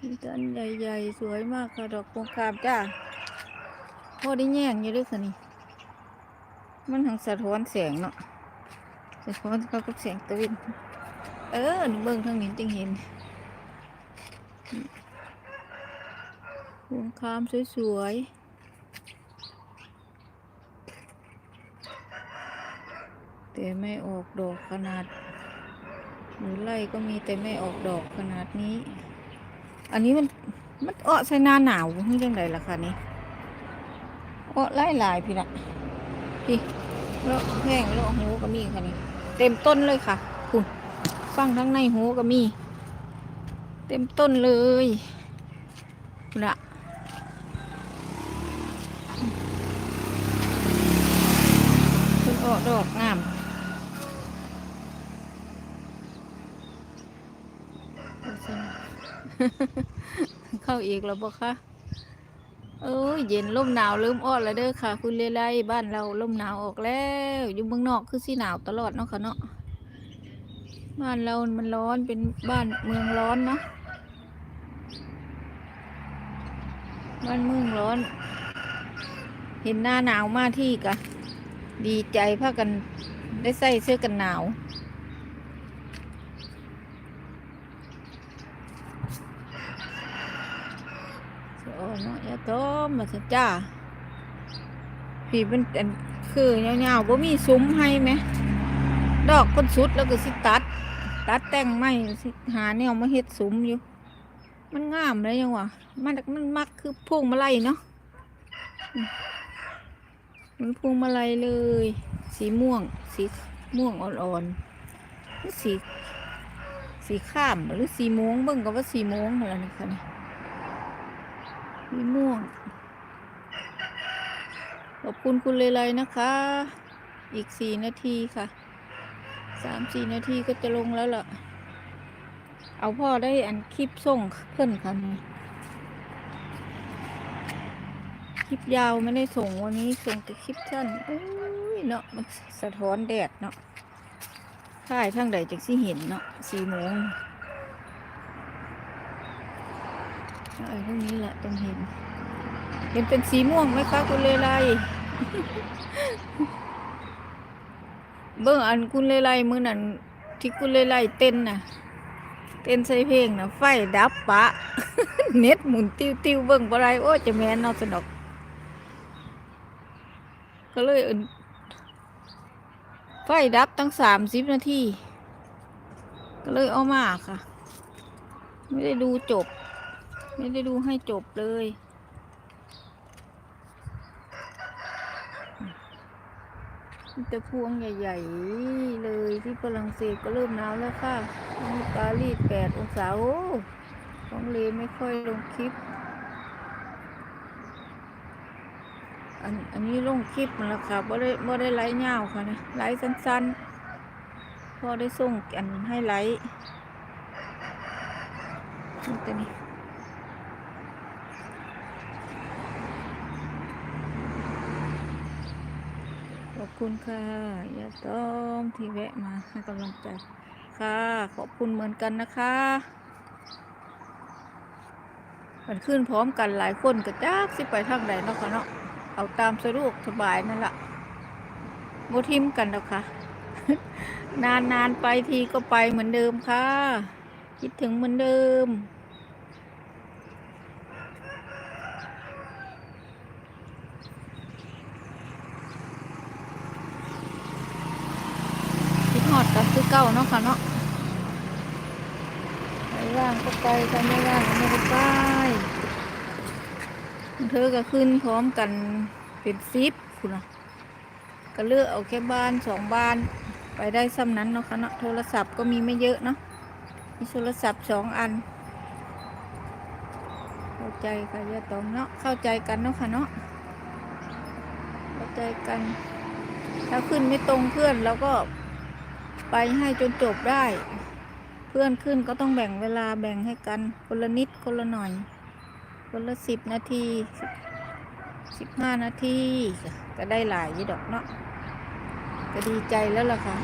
มีต้นใหญ่ๆ สวยมากค่ะดอกพวงคามจ้าพอได้แย่งอยู่ด้วยค่ะนี่มันทางสะท้อนแสงเนาะสะท้อนเข้ากับแสงตะวินเออหนี่เบิ่งทางนี้จึงเห็นพวงคามสวยๆแต่ไม่ออกดอกขนาดหรือไล่ก็มีแต่ไม่ออกดอกขนาดนี้ อันนี้มันมันเออใส่หน้าหนาวนี่จังไดล่ะคะนี่เออไล่ลายพี่ละพี่แล้วแห้งแล้วหูก็มีค่ะนี่เต็มต้นเลยค่ะคุณฟังทั้งในหูก็มี เต็มต้นเลยคุณละเพิ่งออกดอกงาม เข้าอีกแล้วบ่คะเอ้ยเย็นลมหนาวเริ่มออกแล้วเด้อค่ะ คุณเลไลบ้านเราลมหนาวออกแล้วอยู่เมืองนอกคือสีหนาวตลอดเนาะค่ะเนาะบ้านเรามันร้อนเป็นบ้านเมืองร้อนเนาะบ้านเมืองร้อน เห็นหน้าหนาวมาที่กะ ดีใจพากันได้ใส่เสื้อกันหนาว เนาะยาต้มมาสัจ้าพี่เป็นอันคือเงาๆบ่มีซุ้มให้ไหมดอกคนสุดแล้วก็สิตัด ตัดแต่งไม้สิหาแนวมาเฮ็ดซุ้มอยู่ มันงามเลยยังวะมันมันมักคือพวงมาลัยเนาะมันพวงมาลัยเลย สีม่วง สีม่วงอ่อนๆสีสีข้ามหรือสีม่วงเบิ่งก็ว่าสีม่วงอะไรนี่ค่ะนี่สี ม่วง ขอบคุณคุณเลไลนะคะ อีกสี่นาทีค่ะสามสี่นาทีก็จะลงแล้วล่ะ เอาพ่อได้อันคลิปส่งเพื่อนค่ะนี่คลิปยาวไม่ได้ส่งวันนี้ส่งแต่คลิปสั้นโอ้ยเนาะมันสะท้อนแดดเนาะถ่ายทางใดจากสิเห็นเนาะสี่โมง ไอ้พวกนี้แหละต้องเห็น เห็นเป็นสีม่วงไหมคะคุณเลไลเบิ่งอันคุณเลไลมือนั่นที่คุณเลไลเต้นน่ะ เต้นใส่เพลงน่ะ ไฟดับปะ เน็ตหมุนติ้วติ้วเบิ่งบ่ไรโอ้จะแม่นนอสนอก ก็เลยอึนไฟดับตั้งสามสิบนาที ก็เลยเอามาค่ะ ไม่ได้ดูจบ ไม่ได้ดูให้จบเลย แต่พวงใหญ่ ๆ เลยที่ฝรั่งเศสก็เริ่มหนาวแล้วค่ะมีปารีสแปดองศาโอ้ของเลไม่ค่อยลงคลิป อันอันนี้ลงคลิปมันละค่ะบ่ได้บ่ได้ไลฟ์ยาวค่ะนะไลฟ์สั้นๆ พอได้ส่งอันให้ไลฟ์นี่ตัวนี้ อบคุณค่ะยาต้อมที่แวะมาให้กำลังใจค่ะ ขอบคุณเหมือนกันนะคะมันขึ้นพร้อมกันหลายคนกระจักสิไปทางใดเนาะค่ะเนาะเอาตามสะดวกสบายนั่นแหละโมทิมกันแล้วค่ะ นานนานๆไปทีก็ไปเหมือนเดิมค่ะ คิดถึงเหมือนเดิม คิดฮอด เก่าเนาะค่ะเนาะไปว่างก็ไปใครไม่ว่างก็ไม่ได้ไปเธอก็ขึ้นพร้อมกันเป็นซิปคุณนะก็เลือกเอาแค่บ้านสองบ้าน ไปได้ซ้ำนั้นเนาะค่ะเนาะโทรศัพท์ก็มีไม่เยอะเนาะมีโทรศัพท์สองอัน เข้าใจค่ะยาตองเนาะเข้าใจกันเนาะค่ะเนาะเข้าใจกัน ถ้าขึ้นไม่ตรงเพื่อนเราก็ ไปให้จนจบได้ เพื่อนขึ้นก็ต้องแบ่งเวลาแบ่งให้กันคนละนิดคนละหน่อย คนละสิบนาทีสิบห้านาทีก็ได้หลายยี่ดอกเนาะก็ดีใจแล้วล่ะค่ะ